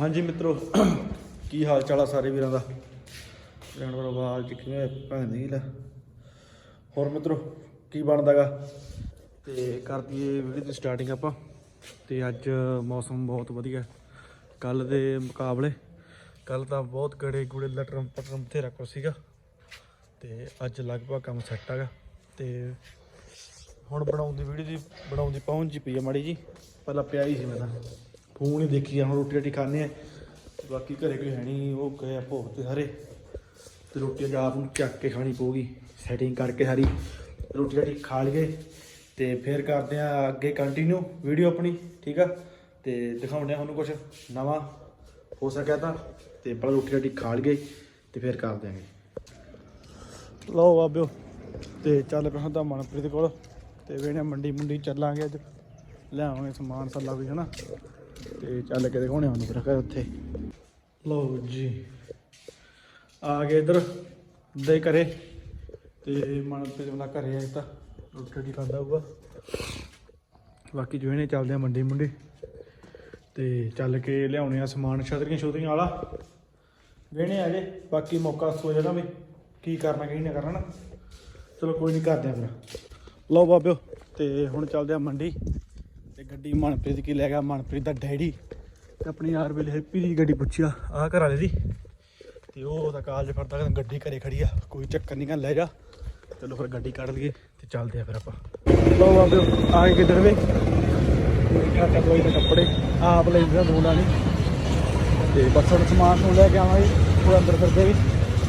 ਹਾਂਜੀ ਮਿੱਤਰੋ, ਕੀ ਹਾਲ ਚਾਲ ਆ ਸਾਰੇ ਵੀਰਾਂ ਦਾ? ਰਹਿਣ ਆਵਾਜ਼ ਚ ਕਿਵੇਂ ਭੈਣ ਦੀ ਲੈ। ਹੋਰ ਮਿੱਤਰੋ, ਕੀ ਬਣਦਾਗਾ? ਤੇ ਕਰ ਦਈਏ ਵੀਡੀਓ ਦੀ ਸਟਾਰਟਿੰਗ ਆਪਾਂ। ਤੇ ਅੱਜ ਮੌਸਮ ਬਹੁਤ ਵਧੀਆ। ਕੱਲ ਦੇ ਮੁਕਾਬਲੇ ਕੱਲ ਤਾਂ ਬਹੁਤ ਗੜੇ ਗੁੜੇ ਲਟਰਮ ਪਟਰਮ ਬਥੇਰਾ ਕੁਛ ਸੀਗਾ। ਤੇ ਅੱਜ ਲਗਭਗ ਕੰਮ ਸੈੱਟ ਹੈਗਾ ਤੇ ਹੁਣ ਬਣਾਉਣ ਦੀ ਵੀਡੀਓ ਦੀ, ਬਣਾਉਣ ਦੀ ਪਹੁੰਚ ਜੀ ਪਈ ਆ ਮਾੜੀ ਜੀ। ਪਹਿਲਾਂ ਪਿਆ ਹੀ ਸੀ ਮੈਂ ਤਾਂ। ਫੋਨ ਹੀ ਦੇਖੀ ਜਾ ਹੁਣ ਰੋਟੀ ਰਾਟੀ ਖਾਣੇ ਆ। ਬਾਕੀ ਘਰੇ ਕੋਈ ਹੈ ਨਹੀਂ ਉਹ ਗਏ ਆ ਭੋਗ ਤੇ ਸਾਰੇ। ਤੇ ਰੋਟੀ ਅੱਜ ਆਪ ਨੂੰ ਚੱਕ ਕੇ ਖਾਣੀ ਪਊਗੀ ਸੈਟਿੰਗ ਕਰਕੇ ਸਾਰੀ। ਰੋਟੀ ਰੋਟੀ ਖਾ ਲਈਏ ਤੇ ਫਿਰ ਕਰਦੇ ਆ ਅੱਗੇ ਕੰਟੀਨਿਊ ਵੀਡੀਓ ਆਪਣੀ, ਠੀਕ ਆ? ਤੇ ਦਿਖਾਉਂਦੇ ਆ ਤੁਹਾਨੂੰ ਕੁਝ ਨਵਾਂ, ਹੋ ਸਕਿਆ ਤਾਂ। ਤੇ ਪਹਿਲਾਂ ਰੋਟੀ ਰੋਟੀ ਖਾ ਲਈਏ ਤੇ ਫਿਰ ਕਰ ਦਿਆਂਗੇ। ਲਓ ਬਾਬਿਓ, ਤੇ ਚੱਲ ਪਿਆ ਤਾਂ ਮਨਪ੍ਰੀਤ ਕੋਲ। ਤੇ ਵੇਣੇ ਮੰਡੀ ਮੁੰਡੀ ਚੱਲਾਂਗੇ ਅੱਜ। ਲਿਆਵਾਂਗੇ ਸਮਾਨ ਸੱਲਾ ਵੀ, ਹਨਾ? ਤੇ ਚੱਲ ਕੇ ਦਿਖਾਉਣੇ ਉਹਨੂੰ ਫਿਰ ਘਰ ਉੱਥੇ। ਲਓ ਜੀ। ਆ ਗਏ ਇਧਰ ਦੇ ਘਰੇ। ਤੇ ਮਨਪ੍ਰੀਤ ਵਾਲਾ ਘਰੇ ਆਇਆ ਤਾਂ ਰੋਟੀ ਰਾਟੀ ਖਾਂਦਾ ਹੋਊਗਾ। ਬਾਕੀ ਜੋ ਇਹਨੇ ਚੱਲਦੇ ਆ ਮੰਡੀ ਮੁੰਡੀ। ਤੇ ਚੱਲ ਕੇ ਲਿਆਉਣੇ ਆ ਸਮਾਨ, ਛਤਰੀਆਂ ਛੋਤਰੀਆਂ ਵਾਲਾ। ਵੇਣੇ ਆ ਜੇ। ਬਾਕੀ ਮੌਕਾ ਸੋ ਜਾਣਾ ਵੀ, ਕੀ ਕਰਨਾ, ਕੀ ਨਹੀਂ ਕਰਨਾ ਨਾ। ਚਲੋ ਕੋਈ ਨਹੀਂ, ਕਰਦੇ ਆ ਫਿਰ। ਲਓ ਬਾਬਿਓ, ਤੇ ਹੁਣ ਚੱਲਦੇ ਆ ਮੰਡੀ। ਤੇ ਗੱਡੀ ਮਨਪ੍ਰੀਤ ਕੀ ਲੈ ਗਿਆ? ਮਨਪ੍ਰੀਤ ਦਾ ਡੈਡੀ ਤੇ ਆਪਣੀ ਯਾਰ ਵੇਲੇ ਹੈਪੀ ਦੀ ਗੱਡੀ ਪੁੱਛਿਆ। ਆਹ ਘਰ ਵਾਲੇ ਦੀ। ਤੇ ਉਹ ਤਾਂ ਕਾਲਜ ਫਿਰਦਾ ਕਹਿੰਦਾ ਗੱਡੀ ਘਰੇ ਖੜੀ ਆ, ਕੋਈ ਚੱਕਰ ਨਹੀਂ ਕਹਿੰਦਾ ਲੈ ਜਾ। ਚਲੋ ਫਿਰ ਗੱਡੀ ਕੱਢ ਲਈਏ ਤੇ ਚੱਲਦੇ ਆ ਫਿਰ ਆਪਾਂ। ਲਓ ਬਾਬਿਓ ਆ ਗਏ ਕਿੱਧਰ ਵੇ? ਦੇਖਿਆ ਕੋਈ ਨਾ ਕੱਪੜੇ, ਆਪ ਲੈ ਜਿਹੜਾ ਦੋਲਾ ਨਹੀਂ ਤੇ ਬਸ ਹੁਣ ਸਮਾਨ ਨੂੰ ਲੈ ਕੇ ਆਵਾਂਗੇ ਉਹ ਅੰਦਰ ਫਿਰਦੇ ਵੀ।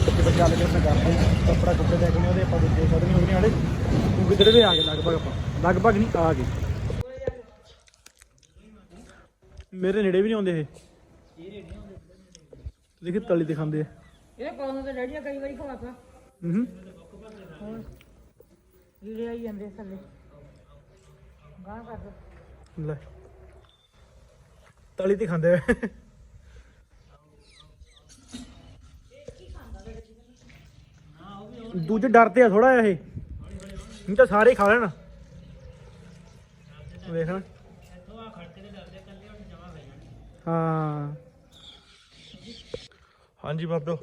ਤੇ ਬੱਚਾ ਚੱਲ ਕੇ ਆਪਣੇ ਕਰਦੇ ਕੱਪੜਾ ਕੁੱਪੜੇ ਲੈ ਕੇ ਉਹਦੇ, ਆਪਾਂ ਦੂਜੇ ਸਦਨੀ ਹੋਣੀ ਵਾਲੇ ਤੂੰ ਕਿੱਧਰ ਵੇ ਆ ਗਏ? ਲਗਭਗ ਆਪਾਂ। ਲਗਭਗ ਨਹੀਂ ਆ ਗਏ। ਮੇਰੇ ਨੇੜੇ ਵੀ ਨਹੀਂ ਆਉਂਦੇ ਇਹ। ਦੇਖੀ ਤਲੀ ਆ। ਇਹ ਕੌਣ ਤੇ ਡੈਡੀ ਕਈ ਵਾਰੀ ਖਵਾਤਾ। ਹੂੰ। ਹੋਰ। ਕੀੜੇ ਆਈ ਜਾਂਦੇ ਥੱਲੇ। ਗਾਂ ਕਰ ਦੋ। ਲੈ। ਤਲੀ ਤੇ ਖਾਂਦੇ ਦੂਜੇ ਡਰਦੇ ਆ ਥੋੜਾ ਇਹ। ਨਹੀਂ ਤਾਂ ਸਾਰੇ ਖਾ ਲੈਣ। ਵੇਖ ਹਾਂ। ਹਾਂਜੀ ਬਾਬਿਓ,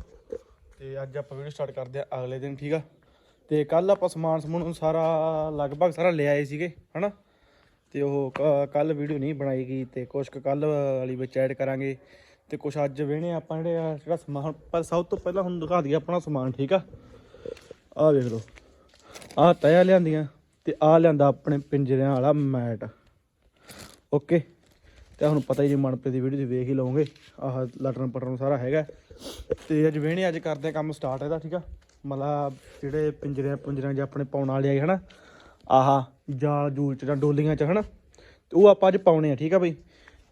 ਤੇ ਅੱਜ ਆਪਾਂ ਵੀਡੀਓ ਸਟਾਰਟ ਕਰਦੇ ਆ ਅਗਲੇ ਦਿਨ, ਠੀਕ ਆ? ਤੇ ਕੱਲ ਆਪਾਂ ਸਮਾਨ ਸਮੂਨ ਸਾਰਾ, ਲਗਭਗ ਸਾਰਾ ਲੈ ਆਏ ਸੀਗੇ, ਹਨਾ? ਤੇ ਉਹ ਕੱਲ ਵੀਡੀਓ ਨਹੀਂ ਬਣਾਈ ਗਈ, ਤੇ ਕੁਝ ਕੱਲ ਵਾਲੀ ਵਿੱਚ ਐਡ ਕਰਾਂਗੇ। ਤੇ ਕੁਝ ਅੱਜ ਵੇਣੇ ਆਪਾਂ ਜਿਹੜੇ ਆ, ਜਿਹੜਾ ਸਮਾਨ, ਪਰ ਸਭ ਤੋਂ ਪਹਿਲਾਂ ਹੁਣ ਦਿਖਾ ਦਈਏ ਆਪਣਾ ਸਮਾਨ, ਠੀਕ ਆ? ਆਹ ਵੇਖ ਲਓ। ਆਹ ਤਇਆ ਲਿਆਂਦੀਆਂ, ਤੇ ਆ ਲਿਆਂਦਾ ਆਪਣੇ ਪਿੰਜਰਿਆਂ ਵਾਲਾ ਮੈਟ। ਓਕੇ? ਤੇ ਤੁਹਾਨੂੰ ਪਤਾ ਹੀ ਜੀ ਮਨਪ੍ਰੀਤ ਦੀ ਵੀਡੀਓ ਤੁਸੀਂ ਵੇਖ ਹੀ ਲਓਗੇ ਆਹ ਲਟਰਨ ਪਟਰਨ ਸਾਰਾ ਹੈਗਾ ਤੇ ਅੱਜ ਵੇਣੇ ਅੱਜ ਕਰਦੇ ਆ ਕੰਮ ਸਟਾਰਟ ਇਹਦਾ, ਠੀਕ ਆ? ਮਤਲਬ ਜਿਹੜੇ ਪਿੰਜਰਿਆਂ ਪੁੰਜਰਿਆਂ 'ਚ ਆਪਣੇ ਪਾਉਣ ਵਾਲੇ ਆ, ਹਨਾ? ਆਹ ਜਾਲ ਜੂਲ ਚ ਜਾਂ ਡੋਲੀਆਂ ਚ, ਹਨਾ? ਤੇ ਉਹ ਆਪਾਂ ਅੱਜ ਪਾਉਣੇ ਆ, ਠੀਕ ਆ ਬਈ?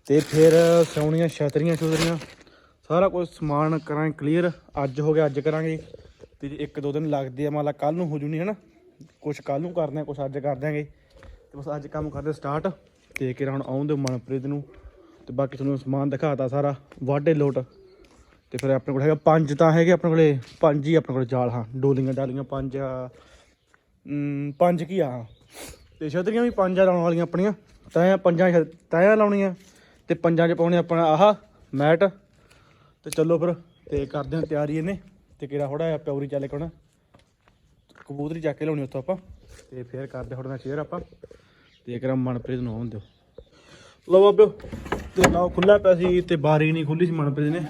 ਤੇ ਫਿਰ ਸੌਣੀਆਂ ਛਤਰੀਆਂ ਛੁਤਰੀਆਂ, ਸਾਰਾ ਕੁਝ ਸਮਾਨ ਕਰਾਂਗੇ ਕਲੀਅਰ ਅੱਜ ਹੋ ਗਿਆ, ਅੱਜ ਕਰਾਂਗੇ। ਤੇ ਇੱਕ ਦੋ ਦਿਨ ਲੱਗਦੇ ਆ, ਮਤਲਬ ਕੱਲ ਨੂੰ ਹੋ ਜੂਨੀ, ਹਨਾ? ਕੁਝ ਕੱਲ ਨੂੰ ਕਰਦੇ ਆ ਕੁਝ ਅੱਜ ਕਰ ਦਿਆਂਗੇ। ਤੇ ਬਸ ਅੱਜ ਕੰਮ ਕਰਦੇ ਸਟਾਰਟ ਤੇ ਕਿਰਾ ਹੁਣ ਆਉਣ ਆਉਂਦੇ ਮਨਪ੍ਰੀਤ ਨੂੰ। ਤੇ ਬਾਕੀ ਤੁਹਾਨੂੰ ਸਮਾਨ ਦਿਖਾਤਾ ਸਾਰਾ ਵਾਢੇ ਲੋਟ। ਤੇ ਫਿਰ ਆਪਣੇ ਕੋਲ ਹੈਗਾ ਪੰਜ ਤਾਂ ਹੈਗੇ ਆਪਣੇ ਕੋਲੇ ਪੰਜ ਹੀ ਆਪਣੇ ਕੋਲ ਜਾਲ ਹਾਂ ਡੋਲੀਆਂ ਡਾਲੀਆਂ ਪੰਜ ਆ, ਪੰਜ ਕੀ ਆ? ਤੇ ਛਤਰੀਆਂ ਵੀ ਪੰਜ ਆ ਲਾਉਣ ਵਾਲੀਆਂ ਆਪਣੀਆਂ ਤਾਂ ਪੰਜਾਂ ਛ- ਤੈਆਂ ਲਾਉਣੀਆਂ ਤੇ ਪੰਜਾਂ 'ਚ ਪਾਉਣੇ ਆਪਣਾ ਆਹ ਮੈਟ। ਤੇ ਚੱਲੋ ਫਿਰ ਤੇ ਕਰਦੇ ਹਾਂ ਤਿਆਰੀ ਇਹਨੇ ਤੇ ਕਿਹੜਾ ਥੋੜਾ ਜਿਹਾ ਪਿਉਰੀ ਚੱਲ ਕੇ ਕਬੂਤਰੀ ਚੱਕ ਕੇ ਲਾਉਣੀ ਉੱਥੋਂ ਆਪਾਂ ਤੇ ਫਿਰ ਕਰਦੇ ਥੋੜਾ ਨਾਲ ਸ਼ੇਅਰ ਆਪਾਂ। ਤੇ ਕਿਹੜਾ ਮਨਪ੍ਰੀਤ ਨੂੰ ਆਉਣ ਦਿਓ। ਲਓ ਬਾਬਿਓ ਤੇ ਲਾਓ ਖੁੱਲਾ ਪਿਆ ਸੀ ਤੇ ਬਾਰੀ ਨਹੀਂ ਖੁੱਲੀ ਸੀ ਮਨਪ੍ਰੀਤ ਨੇ।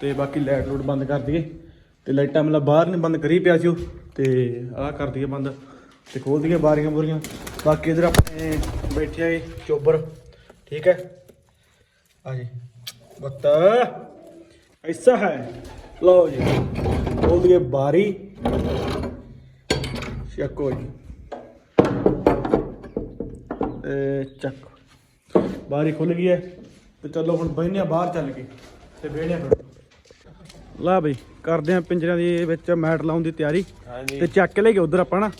ਤੇ ਬਾਕੀ ਲਾਈਟ ਲੂਟ ਬੰਦ ਕਰ ਦਈਏ। ਤੇ ਲਾਈਟਾਂ ਮਤਲਬ ਬਾਹਰ ਨਹੀਂ ਬੰਦ ਕਰੀ ਪਿਆ ਸੀ ਉਹ। ਤੇ ਆਹ ਕਰ ਦਈਏ ਬੰਦ ਤੇ ਖੋਲ ਦਈਏ ਬਾਰੀਆਂ ਬੁਰੀਆਂ। ਬਾਕੀ ਇਧਰ ਆਪਣੇ ਬੈਠੇ ਆਏ ਚੋਬਰ। ਠੀਕ ਹੈ? ਆ ਜੀ। ਬੱਤਾ। ਐਸਾ ਹੈ। ਲਓ ਜੀ। ਖੋਲ ਦਈਏ ਬਾਰੀ। ਚੱਕੋ ਜੀ। ਤੇ ਚੱਕ। ਬਾਰੀ ਖੁੱਲ ਗਈ ਹੈ। ਤੇ ਚਲੋ ਹੁਣ ਬਹਿਨੇ ਆ ਬਾਹਰ ਚੱਲ ਕੇ ਤੇ ਬਹਿਣੇ ਆ ਫਿਰ। ਲਾ ਬਈ ਕਰਦੇ ਆ ਪਿੰਜਰਿਆਂ ਦੇ ਵਿੱਚ ਮੈਟ ਲਾਉਣ ਦੀ ਤਿਆਰੀ ਹਾਂਜੀ। ਤੇ ਚੱਕ ਕੇ ਲੈ ਕੇ ਉਧਰ ਆਪਾਂ ਨਾ।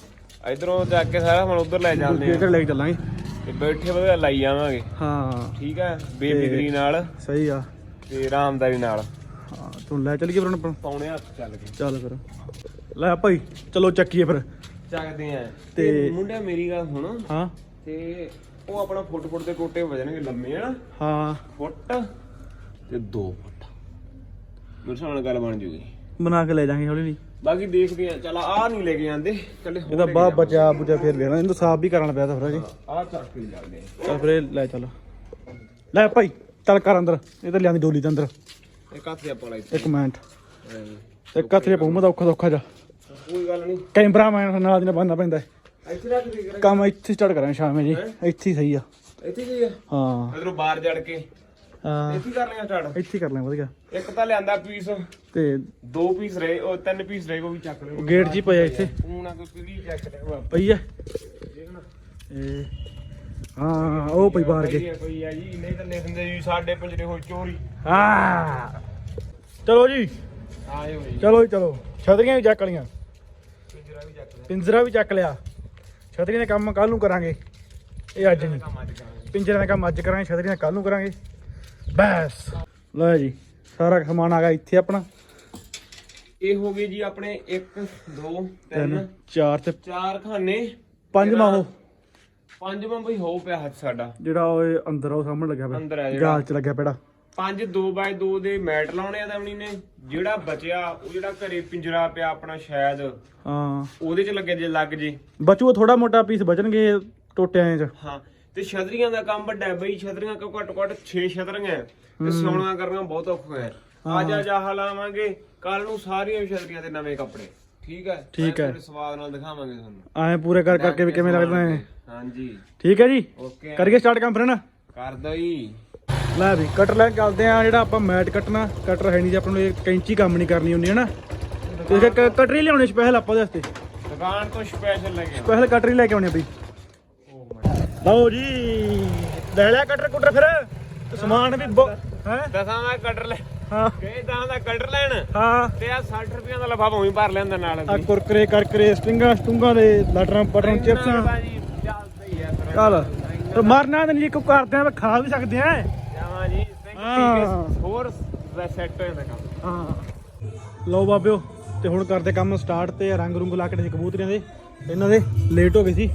ਇਧਰੋਂ ਚੱਕ ਕੇ ਸਾਰਾ ਹੁਣ ਉਧਰ ਲੈ ਜਾਂਦੇ ਆ ਘਰ ਲੈ ਕੇ ਚੱਲਾਂਗੇ। ਤੇ ਬੈਠੇ ਵਧੀਆ ਲਾਈ ਜਾਵਾਂਗੇ। ਹਾਂ। ਠੀਕ ਹੈ ਬੇਫਿਕਰੀ ਨਾਲ। ਸਹੀ ਆ। ਤੇ ਆਰਾਮਦਾਰੀ ਨਾਲ। ਹਾਂ ਤੂੰ ਲੈ ਚੱਲੀਏ ਫਿਰ ਹੁਣ ਆਪਾਂ। ਪੌਣੇ ਹੱਥ ਚੱਲ ਕੇ ਚੱਲ ਫਿਰ। ਲੈ ਭਾਈ ਚਲੋ ਚੱਕੀਏ ਫਿਰ। ਚੱਕਦੇ ਆ ਤੇ- ਤੇ ਮੁੰਡਿਆ ਮੇਰੀ ਗੱਲ ਸੁਣ। ਹਾਂ। ਤੇ ਉਹ ਆਪਣਾ ਫੁੱਟ ਫੁੱਟ ਦੇ ਕੋਟੇ ਵਜਣਗੇ ਲੰਮੇ ਆ ਨਾ ਹਾਂ। ਫੁੱਟ ਤੇ 2 ਫੁੱਟ। ਮੇਰੇ ਨਾਲ ਗੱਲ ਬਣ ਜੂਗੀ। ਬਣਾ ਕੇ ਲੈ ਜਾਾਂਗੇ ਹੌਲੀ ਹੌਲੀ। ਬਾਕੀ ਦੇਖਦੇ ਆ। ਚਲ ਆ ਨਹੀਂ ਲੈ ਕੇ ਜਾਂਦੇ ਕੱਲੇ ਇਹਦਾ ਬਾਹ ਬਚਾ ਬੁਚਾ ਫੇਰ ਲੈਣਾ ਇਹਨੂੰ ਸਾਫ਼ ਵੀ ਕਰਾਉਣਾ ਪਿਆ ਤਾਂ ਫਿਰ ਜੀ ਆ ਚੱਕ ਕੇ ਜਾਂਦੇ ਚੱਲ ਫਿਰ ਲੈ ਚੱਲ। ਲੈ ਭਾਈ ਚੱਲ ਕਰ ਅੰਦਰ। ਇਹ ਤਾਂ ਲਿਆਂਦੀ ਡੋਲੀ ਦੇ ਅੰਦਰ। ਇੱਕ ਹੱਥ ਦੇ ਆਪਾਂ ਲਾਈ ਇੱਕ ਮਿੰਟ। ਇੱਕ ਹੱਥ ਦੇ ਔਖਾ ਸੌਖਾ ਜਾ ਕੋਈ ਗੱਲ ਨਹੀਂ ਕੈਮਰਾ ਮੈਨ ਨਾਲ ਦੀ ਨਾਲ ਬੰਨਣਾ ਪੈਂਦਾ ਹੈ। ਇੱਥੇ ਰੱਖ ਦੇ ਕਰਾਂ। ਕੰਮ ਇੱਥੇ ਸਟਾਰਟ ਕਰਾਂਗੇ ਸ਼ਾਮੇ ਜੀ। ਇੱਥੇ ਹੀ ਸਹੀ ਆ। ਇੱਥੇ ਕੀ ਆ? ਹਾਂ। ਇਧਰੋਂ ਬਾਹਰ ਜੜ ਕੇ। ਹਾਂ। ਇੱਥੇ ਹੀ ਕਰ ਲਿਆ ਸਟਾਰਟ ਇੱਥੇ ਹੀ ਕਰ ਲਾਂਗੇ ਵਧੀਆ। ਇੱਕ ਤਾਂ ਲਿਆਂਦਾ ਪੀਸ ਤੇ ਦੋ ਪੀਸ ਰਹੇ ਉਹ ਤਿੰਨ ਪੀਸ ਰਹੇ ਉਹ ਵੀ ਚੱਕ ਲਿਓ। ਗੇਟ ਜੀ ਪਿਆ ਇੱਥੇ। ਤੂੰ ਨਾ ਕੋਈ ਕਿਹਦੀ ਚੱਕ ਲੈ ਪਈ ਹੈ ਇਹ ਹਾਂ ਉਹ ਪਈ ਬਾਹਰ ਕੇ। ਕੋਈ ਆ ਜੀ। ਨਹੀਂ ਤਾਂ ਲਿਖਦੇ ਜੀ ਸਾਡੇ ਪੰਜਰੇ ਹੋਈ ਚੋਰੀ। ਹਾਂ। ਚਲੋ ਜੀ। ਆਏ ਹੋਈ ਚਲੋ ਜੀ ਚਲੋ। ਛਤਰੀਆਂ ਵੀ ਚੱਕ ਲੀਆਂ ਪਿੰਜਰਾ ਵੀ ਚੱਕ ਲਿਆ। ਪਿੰਜਰਾ ਵੀ ਚੱਕ ਲਿਆ। ਛਤਰੀਆਂ ਦਾ ਕੰਮ ਕੱਲ ਨੂੰ ਕਰਾਂਗੇ। ਇਹ ਅੱਜ ਨਹੀਂ। ਪਿੰਜਰੇ ਦਾ ਕੰਮ ਅੱਜ ਕਰਾਂਗੇ ਛਤਰੀਆਂ ਕੱਲ ਨੂੰ ਕਰਾਂਗੇ। ਬਸ। ਲੈ ਜੀ ਸਾਰਾ ਸਮਾਨ ਆ ਗਿਆ ਇੱਥੇ ਆਪਣਾ। ਇਹ ਹੋ ਗਏ ਜੀ ਆਪਣੇ 1 2 ਤਿੰਨ 3 ਚਾਰ ਤੇ ਚਾਰ ਖਾਨੇ। ਪੰਜਵਾਂ ਉਹ ਪੰਜਵਾਂ ਬਈ ਹੋ ਪਿਆ ਹੱਥ ਸਾਡਾ। ਜਿਹੜਾ ਉਹ ਅੰਦਰ ਆ ਉਹ ਸਾਹਮਣੇ ਲੱਗਿਆ ਅੰਦਰ ਆ ਪਿਆ ਜਿਹੜਾ। ਗਾਲ ਚ ਲੱਗਿਆ ਪੈੜਾ। ਪੰਜ 2x2 ਦੇ ਮੈਟ ਲਾਉਣੇ ਆ ਦਮਣੀ ਨੇ। ਜਿਹੜਾ ਬਚਿਆ ਉਹ ਜਿਹੜਾ ਘਰੇ ਪਿੰਜਰਾ ਪਿਆ ਆਪਣਾ ਸ਼ਾਇਦ ਹਾਂ। ਉਹਦੇ ਚ ਲੱਗੇ ਜੇ ਲੱਗ ਜੇ। ਬਚੂ ਥੋੜਾ ਮੋਟਾ ਪੀਸ ਬਚਣਗੇ ਟੋਟਿਆਂ ਚ। ਹਾਂ ਤੇ ਛਤਰੀਆਂ ਦਾ ਕੰਮ ਵੱਡਾ ਹੈ ਬਈ ਛਤਰੀਆਂ ਕੋ ਘੱਟ ਘੱਟ 6 ਛਤਰੀਆਂ ਹੈ ਤੇ ਸੋਣਾ ਕਰਨਾ ਬਹੁਤ ਔਖਾ ਹੈ। ਅੱਜ ਅੱਜ ਆਹ ਲਾਵਾਂਗੇ ਕੱਲ ਨੂੰ ਸਾਰੀਆਂ ਛਤਰੀਆਂ ਤੇ ਨਵੇਂ ਕੱਪੜੇ। ਠੀਕ ਹੈ? ਠੀਕ ਹੈ। ਸਵਾਦ ਨਾਲ ਦਿਖਾਵਾਂਗੇ ਤੁਹਾਨੂੰ। ਐਂ ਪੂਰੇ ਕਰ ਕਰਕੇ ਵੀ ਕਿਵੇਂ ਲੱਗਦਾ ਹੈ ਹਾਂਜੀ। ਠੀਕ ਹੈ ਜੀ? ਓਕੇ ਕਰੀਏ ਸਟਾਰਟ ਕੰਮ ਫਿਰ ਨਾ। ਕਰ ਦੋ ਜੀ। ਲੈ ਵੀ ਕਟਰ ਲੈ ਕੇ ਚੱਲਦੇ ਆ ਜਿਹੜਾ ਆਪਾਂ ਮੈਟ ਕੱਟਣਾ ਕਟਰ ਹੈ ਨਹੀਂ ਜੀ ਆਪਾਂ ਨੂੰ ਇਹ ਕੈਂਚੀ ਕੰਮ ਨਹੀਂ ਕਰਨੀ ਹੁੰਦੀ ਹੈ ਨਾ ਤੇ ਕਟਰ ਲਿਆਉਣੇ ਸਪੈਸ਼ਲ ਆਪਾਂ ਦੇ ਵਾਸਤੇ? ਦੁਕਾਨ ਤੋਂ ਸਪੈਸ਼ਲ ਲੈ ਕੇ ਸਪੈਸ਼ਲ ਕਟਰ ਲੈ ਕੇ ਆਉਣੇ ਆ ਬਈ ਲਓ ਜੀ ਲੈ ਲਿਆ ਕਟਰ ਕੁਟਰ ਫਿਰ। ਸਮਾਨ ਵੀ ਹੈ? ਦਸਾਂ ਦਾ ਕਟਰ ਲੈ ਹਾਂ। ਦਸਾਂ ਦਾ ਕਟਰ ਲੈਣ। ਹਾਂ। ਤੇ ਆ 60 ਰੁਪਈਆ ਦਾ ਲਫਾਫਾ ਉਹੀ ਭਰ ਲੈਂਦਾ ਨਾਲ ਆ ਕੁਰਕਰੇ ਕਰਕਰੇ ਸਟਿੰਗਾਂ ਸਟੁੰਗਾਂ ਦੇ ਲਟਰਾਂ ਪਟਰਾਂ ਚਿਪਸਾਂ। ਚੱਲਦਾ ਹੀ ਆ ਮਰਨਾ ਨਹੀਂ ਕੋ ਕਰਦੇ ਆ ਖਾ ਵੀ ਸਕਦੇ ਆ। ਜਾਵਾਂ ਜੀ ਹਾਂ। ਹੋਰ ਸੈੱਟ ਹੋ ਜਾਂਦਾ ਕੰਮ। ਹਾਂ। ਲਓ ਬਾਬਿਓ ਤੇ ਹੁਣ ਕਰਦੇ ਕੰਮ ਸਟਾਰਟ ਤੇ ਰੰਗ ਰੁੰਗ ਲਾ ਕੇ ਦੇ ਕਬੂਤਰੀਆਂ ਦੇ। ਇਹਨਾਂ ਦੇ ਲੇਟ ਹੋ ਗਏ ਸੀ।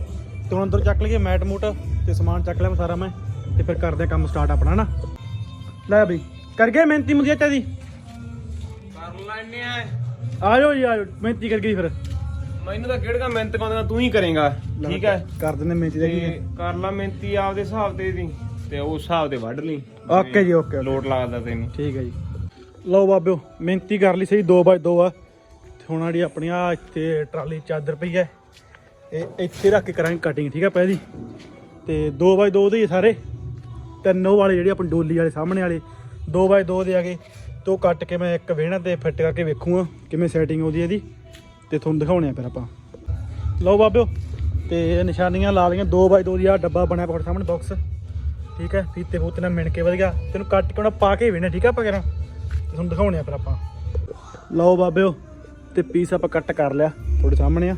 ਤੇ ਹੁਣ ਅੰਦਰ ਚੱਕ ਲਈਏ ਮੈਟ ਮੂਟ ਤੇ ਸਮਾਨ ਚੱਕ ਲਿਆ ਸਾਰਾ ਮੈਂ। ਤੇ ਫਿਰ ਕਰਦੇ ਕੰਮ ਸਟਾਰਟ ਆਪਣਾ ਨਾ ਲੈ ਬਈ ਕਰ ਗਏ ਮਿਹਨਤੀ ਮੁੰਡੀਆ ਦੀ ਕਰ ਲੈਨੇ ਆ। ਆ ਜਾਓ ਜੀ ਆ ਜਾਓ ਮਿਹਨਤੀ ਕਰ ਗਈ ਫਿਰ। ਮੈਨੂੰ ਤਾਂ ਕਿਹੜਾ ਮਿਹਨਤ ਕਰਦਾ ਤੂੰ ਹੀ ਕਰੇਗਾ। ਠੀਕ ਹੈ। ਕਰ ਦਿੰਦੇ ਮਿਹਨਤੀ ਦਾ ਕੀ ਤੇ ਕਰ ਲਾ ਮਿਹਨਤੀ ਆਪਦੇ ਹਿਸਾਬ ਤੇ ਦੀ ਤੇ ਉਸ ਹਿਸਾਬ ਤੇ ਵੱਢ ਲਈ। ਓਕੇ ਜੀ ਓਕੇ ਲੋਟ ਲੱਗਦਾ ਤੈਨੂੰ। ਠੀਕ ਹੈ ਜੀ। ਲਓ ਬਾਬਿਓ ਮਿਹਨਤੀ ਕਰ ਲਈ ਸਹੀ 2 ਬਾਏ 2 ਆ। ਤੇ ਹੁਣ ਆੜੀ ਆਪਣੀ ਆ ਇੱਥੇ ਟਰਾਲੀ ਚਾਦਰ ਪਈ ਹੈ ਇਹ ਇੱਥੇ ਰੱਖ ਕੇ ਕਰਾਂਗੇ ਕਟਿੰਗ ਠੀਕ ਹੈ ਪਹਿਲੀ ਤੇ 2 ਬਾਏ 2 ਦੇ ਹੀ ਸਾਰੇ। ਤਿੰਨ ਉਹ ਵਾਲੇ ਜਿਹੜੇ ਆਪਣੀ ਡੋਲੀ ਵਾਲੇ ਸਾਹਮਣੇ ਵਾਲੇ 2 ਬਾਏ 2 ਦੇ ਆਗੇ। ਤੋਂ ਕੱਟ ਕੇ ਮੈਂ ਇੱਕ ਵੇਹਣਾ ਤੇ ਫਿੱਟ ਕਰਕੇ ਵੇਖੂਗਾ ਕਿਵੇਂ ਸੈਟਿੰਗ ਉਹਦੀ ਇਹਦੀ। ਤੇ ਤੁਹਾਨੂੰ ਦਿਖਾਉਣੇ ਆ ਫਿਰ ਆਪਾਂ। ਲਓ ਬਾਬਿਓ ਤੇ ਨਿਸ਼ਾਨੀਆਂ ਲਾ ਲਈਆਂ 2 ਬਾਏ 2 ਦੀ ਆ ਡੱਬਾ ਬਣਿਆ ਤੁਹਾਡੇ ਸਾਹਮਣੇ ਬਾਕਸ ਠੀਕ ਹੈ? ਫੀਤੇ ਫੂਤੇ ਨਾਲ ਮਿਣ ਕੇ ਵਧੀਆ। ਤੈਨੂੰ ਕੱਟ ਕੇ ਉਹਨਾਂ ਪਾ ਕੇ ਵੇਣਾ ਠੀਕ ਆ ਆਪਾਂ ਕਰਾਂ ਤੁਹਾਨੂੰ ਦਿਖਾਉਣੇ ਆ ਫਿਰ ਆਪਾਂ। ਲਓ ਬਾਬਿਓ, ਤੇ ਪੀਸ ਆਪਾਂ ਕੱਟ ਕਰ ਲਿਆ ਤੁਹਾਡੇ ਸਾਹਮਣੇ ਆ।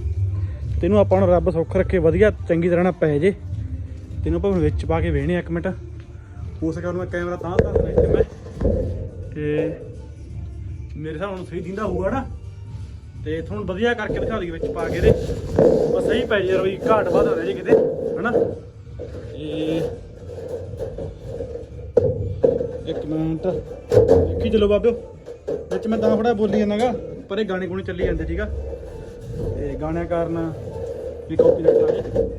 ਤੈਨੂੰ ਆਪਾਂ ਨੂੰ ਰੱਬ ਸੁੱਖ ਰੱਖੇ ਵਧੀਆ, ਚੰਗੀ ਤਰ੍ਹਾਂ ਨਾਲ ਪੈ ਜੇ। ਤੈਨੂੰ ਆਪਾਂ ਵਿੱਚ ਪਾ ਕੇ ਵੇਣੇ ਇੱਕ ਮਿੰਟ। ਹੋ ਸਕਿਆ ਮੈਂ ਕੈਮਰਾ ਤਾਂ ਕਰ ਇੱਥੇ ਮੈਂ। ਤੇ ਮੇਰੇ ਹਿਸਾਬ ਨਾਲ ਸਹੀ ਦਿੰਦਾ ਹੋਊਗਾ ਨਾ। ਤੇ ਤੁਹਾਨੂੰ ਵਧੀਆ ਕਰਕੇ ਦਿਖਾ ਦਈਏ ਵਿੱਚ ਪਾ ਕੇ ਇਹਦੇ। ਬਸ ਸਹੀ ਪੈ ਜੇ ਯਾਰ ਘਾਟ ਵੱਧ ਹੋ ਰਿਹਾ ਜੀ ਕਿਤੇ, ਹਨਾ ਤੇ ਇੱਕ ਮਿੰਟ। ਦੇਖੀ ਚਲੋ ਬਾਬਿਓ। ਵਿੱਚ ਮੈਂ ਤਾਂ ਥੋੜਾ ਬੋਲੀ ਜਾਂਦਾਗਾ ਪਰ ਇਹ ਗਾਣੇ ਗੁਣੇ ਚੱਲੀ ਜਾਂਦੇ ਠੀਕ ਆ? ਤੇ ਗਾਣਿਆਂ ਕਾਰਨ ਵੀ ਕਾਪੀਰਾਈਟ ਆ ਜਾਏ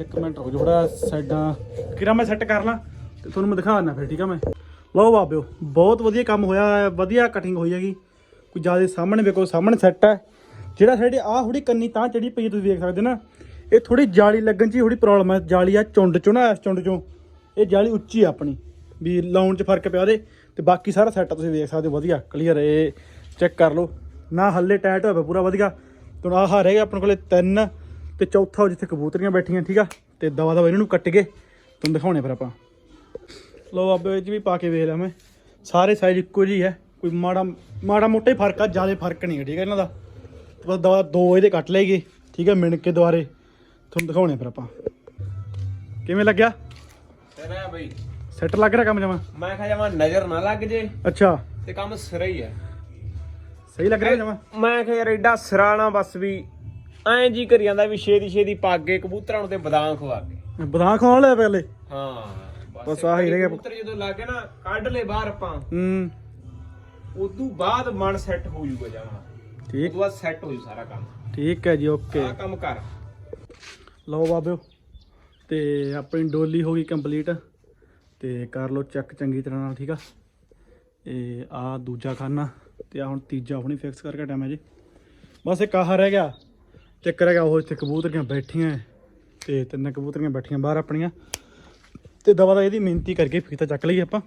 ਇੱਕ ਮਿੰਟ ਰੁਕ ਜਾ ਥੋੜਾ ਸਾਈਡਾਂ। ਕਿਰਾ ਮੈਂ ਸੈੱਟ ਕਰ ਲਾਂ ਤੇ ਤੁਹਾਨੂੰ ਮੈਂ ਦਿਖਾ ਦਿੰਦਾ ਫਿਰ ਠੀਕ ਆ ਮੈਂ? ਲਓ ਬਾਬਿਓ ਬਹੁਤ ਵਧੀਆ ਕੰਮ ਹੋਇਆ ਵਧੀਆ ਕਟਿੰਗ ਹੋਈ ਹੈਗੀ। ਕੋਈ ਜ਼ਿਆਦਾ ਸਾਹਮਣੇ ਵੇਖੋ ਸਾਹਮਣੇ ਸੈੱਟ ਹੈ। ਜਿਹੜਾ ਸਾਡੇ ਆਹ ਥੋੜੀ ਕੰਨੀ ਤਾਂ ਚੜੀ ਪਈ ਹੈ, ਤੁਸੀਂ ਵੇਖ ਸਕਦੇ ਨਾ। ਇਹ ਥੋੜੀ ਜਾਲੀ ਲੱਗਣ 'ਚ ਹੀ ਥੋੜੀ ਪ੍ਰੋਬਲਮ ਹੈ। ਜਾਲੀ ਆ ਚੁੰਡ ਚੋਂ ਨਾ ਇਸ ਚੁੰਡ ਚੋਂ। ਇਹ ਜਾਲੀ ਉੱਚੀ ਆ ਆਪਣੀ, ਵੀ ਲਾਉਣ 'ਚ ਫ਼ਰਕ ਪਿਆ ਉਹਦੇ, ਤੇ ਬਾਕੀ ਸਾਰਾ ਸੈੱਟ ਤੁਸੀਂ ਵੇਖ ਸਕਦੇ ਹੋ, ਵਧੀਆ ਕਲੀਅਰ ਇਹ ਚੈੱਕ ਕਰ ਲਓ। ਨਾ ਹੱਲੇ ਟਾਈਟ ਹੋਇਆ ਪਿਆ, ਪੂਰਾ ਵਧੀਆ। ਤੇ ਹੁਣ ਆਹ ਰਹਿ ਗਿਆ ਆਪਣੇ ਕੋਲੇ ਤਿੰਨ, ਤੇ ਚੌਥਾ ਉਹ ਜਿੱਥੇ ਕਬੂਤਰੀਆਂ ਬੈਠੀਆਂ, ਠੀਕ ਆ? ਤੇ ਦਵਾ ਦਵਾ ਇਹਨਾਂ ਨੂੰ ਕੱਟ ਕੇ ਤੁਹਾਨੂੰ ਦਿਖਾਉਣੇ ਫਿਰ ਆਪਾਂ। ਲੋ ਬਾਬੇ ਵਿੱਚ ਵੀ ਪਾ ਕੇ ਵੇਖ ਲਿਆ ਮੈਂ। ਸਾਰੇ ਸਾਈਜ਼ ਇੱਕੋ ਜਿਹੀ ਹੈ ਕੋਈ ਮਾੜਾ ਮਾੜਾ ਮੋਟਾ ਹੀ ਫ਼ਰਕ ਆ, ਜ਼ਿਆਦਾ ਫ਼ਰਕ ਨਹੀਂ ਹੈ ਠੀਕ ਹੈ ਇਹਨਾਂ ਦਾ। ਬਸ ਦਵਾ ਦੋ ਇਹਦੇ ਕੱਟ ਲਏਗੇ, ਠੀਕ ਹੈ ਮਿਣ ਕੇ ਦੁਆਰੇ ਤੁਹਾਨੂੰ ਦਿਖਾਉਣੇ ਫਿਰ ਆਪਾਂ। ਕਿਵੇਂ ਲੱਗਿਆ? ਤੇਰਾ ਬਈ। ਸੈੱਟ ਲੱਗ ਰਿਹਾ ਕੰਮ ਜਮਾ? ਮੈਂ ਕਿਹਾ ਜਾਵਾਂ ਨਜ਼ਰ ਨਾ ਲੱਗ ਜੇ। ਅੱਛਾ। ਤੇ ਕੰਮ ਸਿਰਾ ਹੀ ਹੈ ਸਹੀ ਲੱਗ ਰਿਹਾ ਜਮਾ? ਮੈਂ ਕਿਹਾ ਯਾਰ ਐਡਾ ਸਿਰਾਣਾ ਬਸ ਵੀ ਐਂ ਜੀ ਕਰੀ ਜਾਂਦਾ ਵੀ ਛੇਦੀ ਛੇਦੀ ਪਾਗੇ ਕਬੂਤਰਾਂ ਨੂੰ ਤੇ ਬਦਾਮ ਖਵਾ ਕੇ। ਬਦਾਮ ਖਾਣ ਲਿਆ ਪਹਿਲੇ? ਹਾਂ। ਬਸ ਆਹੀ ਰਹਿ ਗਿਆ। ਕਬੂਤਰ ਜਦੋਂ ਲੱਗੇ ਨਾ ਕੱਢ ਲੈ ਬਾਹਰ ਆਪਾਂ ਹੂੰ। ਉਦੋਂ ਬਾਅਦ ਮਨ ਸੈੱਟ ਹੋ ਜਾਊਗਾ ਜਾਵਾ ਠੀਕ। ਉਦੋਂ ਬਾਅਦ ਸੈੱਟ ਹੋ ਜੂ ਸਾਰਾ ਕੰਮ। ਠੀਕ ਹੈ ਜੀ ਓਕੇ। ਆਹ ਕੰਮ ਕਰ। ਲਓ ਬਾਬਿਓ। ਤੇ ਆਪਣੀ ਡੋਲੀ ਹੋ ਗਈ ਕੰਪਲੀਟ ਤੇ ਕਰ ਲਓ ਚੈੱਕ ਚੰਗੀ ਤਰ੍ਹਾਂ ਨਾਲ, ਠੀਕ ਆ? ਇਹ ਆ ਦੂਜਾ ਖਾਨਾ ਤੇ ਆ ਹੁਣ ਤੀਜਾ ਹੁਣੀ ਫਿਕਸ ਕਰਕੇ ਟਾਈਮ ਹੈ ਜੀ ਬਸ ਇੱਕ ਆਹ ਰਹਿ ਗਿਆ। ਚੱਕਰ ਹੈਗਾ ਉਹ ਇੱਥੇ ਕਬੂਤਰੀਆਂ ਬੈਠੀਆਂ ਹੈ ਤੇ ਤਿੰਨ ਕਬੂਤਰੀਆਂ ਬੈਠੀਆਂ ਬਾਹਰ ਆਪਣੀਆਂ। ਤੇ ਦਵਾ ਦਾ ਇਹਦੀ ਮਿਹਨਤੀ ਕਰਕੇ ਫੀਤਾ ਚੱਕ ਲਈ ਆਪਾਂ।